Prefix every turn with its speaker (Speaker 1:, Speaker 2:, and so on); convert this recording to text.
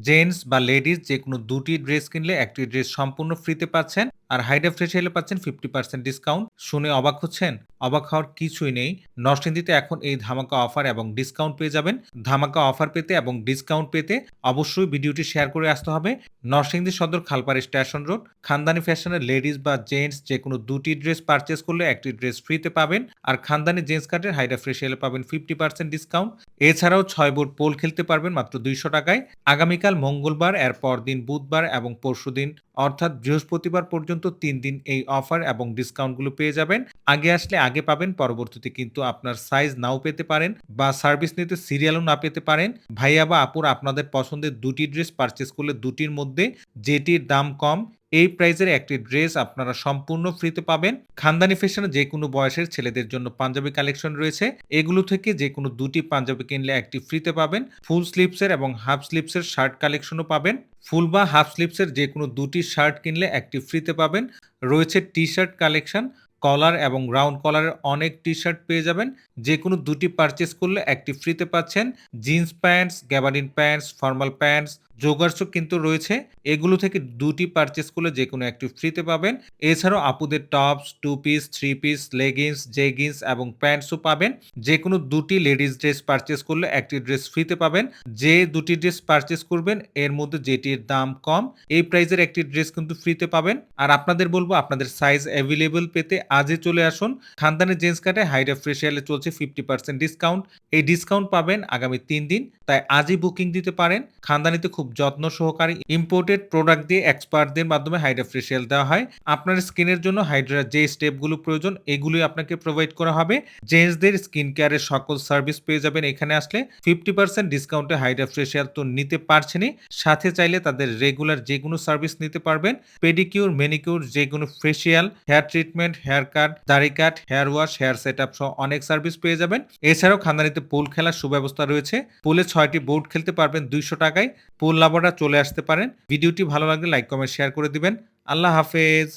Speaker 1: Gents বা ladies যে কোনো দুটি ড্রেস কিনলে একটি ড্রেস সম্পূর্ণ ফ্রিতে পাচ্ছেন। আর হাইডা ফেসিয়ালে পাচ্ছেন ফিফটি পার্সেন্ট ডিসকাউন্ট শুনে অবাক হচ্ছেন? অবাক হওয়ার কিছুই নেই। নরসিংদীতে এখন এই ধামাকা অফার এবং ডিসকাউন্ট পেয়ে যাবেন। ধামাকা অফার পেতে এবং ডিসকাউন্ট পেতে অবশ্যই ভিডিওটি শেয়ার করে আসতে হবে। নরসিংদী সদর খালপাড়ি স্টেশন রোড। খানদানি ফ্যাশনের লেডিস বা জেন্টস যে কোনো দুটি ড্রেস পারচেস করলে একটি ড্রেস ফ্রিতে পাবেন। আর খানদানি জেন্টস কার্ডের হাইডা ফেসিয়ালে পাবেন ফিফটি পার্সেন্ট ডিসকাউন্ট এছাড়াও ছয় বোর্ড পোল খেলতে পারবেন মাত্র দুইশো টাকায়। আগামীকাল মঙ্গলবার এর পরদিন বুধবার এবং পরশুদিন, অর্থাৎ বৃহস্পতিবার পর্যন্ত তিন দিন এই অফার এবং ডিসকাউন্টগুলো পেয়ে যাবেন। আগে আসলে আগে পাবেন, পরবর্তীতে কিন্তু আপনার সাইজ নাও পেতে পারেন বা সার্ভিস নিতে সিরিয়ালও না পেতে পারেন। ভাইয়া বা আপুর আপনাদের পছন্দের দুটি ড্রেস পারচেস করলে দুটির মধ্যে যেটির দাম কম, এই প্রাইজের একটি ড্রেস আপনারা সম্পূর্ণ ফ্রিতে পাবেন। খানদানি ফ্যাশনে যে কোনো বয়সের ছেলেদের জন্য পাঞ্জাবি কালেকশন রয়েছে। এগুলো থেকে যে কোনো দুটি পাঞ্জাবি কিনলে একটি ফ্রিতে পাবেন। ফুল স্লিপসের এবং হাফ স্লিপসের শার্ট কালেকশনও পাবেন। ফুল বা হাফ স্লিপসের যে কোনো দুটি শার্ট কিনলে একটি ফ্রিতে পাবেন। রয়েছে টি শার্ট কালেকশন কলার এবং রাউন্ড কলারের অনেক টি শার্ট পেয়ে যাবেন। যে কোনো দুটি পারচেস করলে একটি ফ্রিতে পাচ্ছেন। Jeans pants gabardine pants, formal pants জোগার্সও কিন্তু রয়েছে। এগুলো থেকে দুটি পারচেস করলে যে কোনো একটি ফ্রিতে পাবেন। এছাড়াও আপুদের tops two piece three piece leggings jeggings এবং প্যান্টসও পাবেন। যে কোনো দুটি লেডিস ড্রেস পারচেস করলে একটি ড্রেস ফ্রিতে পাবেন। যে দুটি ড্রেস পারচেস করবেন, এর মধ্যে যেটির দাম কম, এই প্রাইজের একটি ড্রেস কিন্তু ফ্রিতে পাবেন। আর আপনাদের বলব, আপনাদের সাইজ অ্যাভেলেবল পেতে আজই চলে আসুন। খানদানি জেন্স কাটে হাইডা ফ্রেশিয়ালে চলছে ফিফটি পার্সেন্ট ডিসকাউন্ট এই ডিসকাউন্ট পাবেন আগামী তিন দিন, তাই আজই বুকিং দিতে পারেন। খানদানিতে খুব যত্ন সহকারে ইম্পোর্টেড প্রোডাক্ট দিয়ে এক্সপার্টদের মাধ্যমে হাইড্রা ফেসিয়াল দেওয়া হয়। আপনার স্কিনের জন্য হাইড্রা যে স্টেপগুলো প্রয়োজন, এগুলোই আপনাকে প্রোভাইড করা হবে। জেন্টসদের স্কিন কেয়ারের সকল সার্ভিস পেয়ে যাবেন এখানে আসলে। ফিফটি পার্সেন্ট ডিসকাউন্টে হাইড্রা ফেসিয়াল তো নিতে পারছেনই। সাথে চাইলে তাদের রেগুলার যে কোনো সার্ভিস নিতে পারবেন। পেডিকিউর মেনিকিউর যে কোনো facial hair treatment hair cut দাড়ি cut hair wash hair set up সহ অনেক সার্ভিস পেয়ে যাবেন। এছাড়াও খান্দানিতে পুল খেলার সুব্যবস্থা রয়েছে। পুলে ছয়টি বোর্ড খেলতে পারবেন দুইশো টাকায়। পুল লাভাররা চলে আসতে পারেন। ভিডিওটি ভালো লাগলে লাইক কমেন্ট শেয়ার করে দিবেন। আল্লাহ হাফেজ।